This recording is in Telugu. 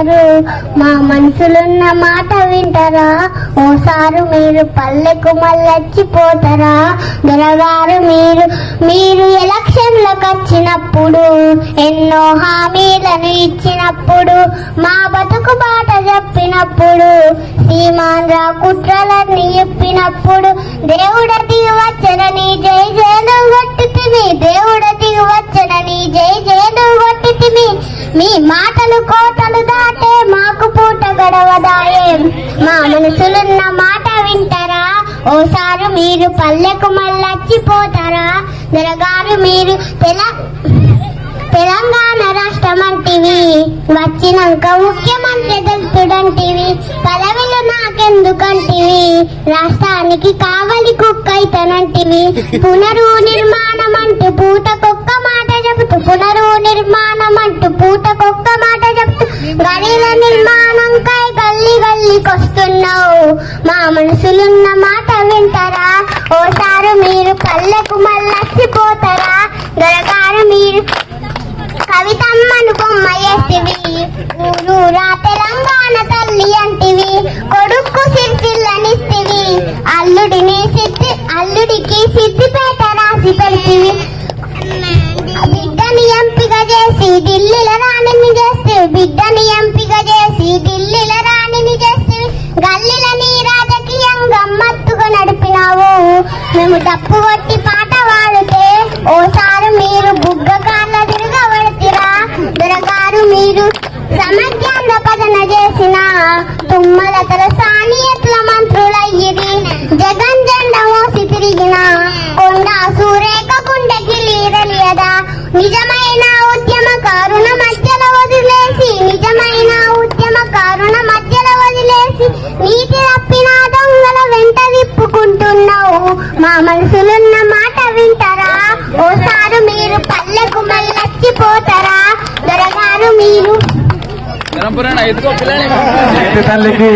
వింటారు. మా మనసులున్న మాట వింటారా? ఓసారు మీరు పల్లెకు మళ్ళొచ్చిపోతారా? దొరగారు మీరు మీరు ఎలక్షన్లకు వచ్చినప్పుడు ఎన్నో హామీలను ఇచ్చినప్పుడు మా బతుకు బాట చెప్పినప్పుడు సీమాంధ్ర కుట్రలన్నీ చెప్పినప్పుడు దేవుడ దిగి జై జయలు మీ మాటలు కోటలు దాటే మాకు పూట గడవదాయే. మా మనసులున్న మాట వింటారా? ఓసారు మీరు పల్లెకు మళ్ళొచ్చిపోతారా? దొరగారు మీరు తెల తెలంగాణ రాష్ట్రం అంటివి వచ్చినాక ముఖ్యమంత్రి దళితుడంటివి. పదవిలు నాకెందుకంటివి? రాష్ట్రానికి కావలి కుక్కైతనంటివి. పునరు నిర్మాణం అంటే చెబుతూ గడిల నిర్మాణంకై గల్లి గల్లికొస్తున్నావు మా మనసులున్న మాట వింటారా? ఓసారి మీరు పల్లెకు మళ్ళొచ్చిపోతారా? దొరగారు మీరు కవితమ్మను బొమ్మ చేసివి ఊరూరా తెలంగాణ తల్లి అంటివి. కొడుకు సిరిసిల్లనిస్తివి. అల్లుడిని సిద్ధి అల్లుడికి సిద్ధిపేట రాసి పెడితివి. బిడ్డని ఎంపిక చేసి ఢిల్లీలో రాణిని చేస్తే బిడ్డ డప్పు కొట్టి పాట వాడితే ఓసారి మీరు బుగ్గ కాళ్ళ తిరగబడతీరా దొరగారు మీరు. సమజ్ఞాన పదన చేసిన తుమ్మల తలసాని ఎట్ల మంత్రులయ్యిది జగన్ జెండ మోసి తిరిగిన కొండ సూరేఖ గుండెకి లీరలియదా? నిజమైన ఓసారి మీరు పల్లెకు మళ్ళొచ్చిపోతారా? దొరగారు మీరు. తల్లికి.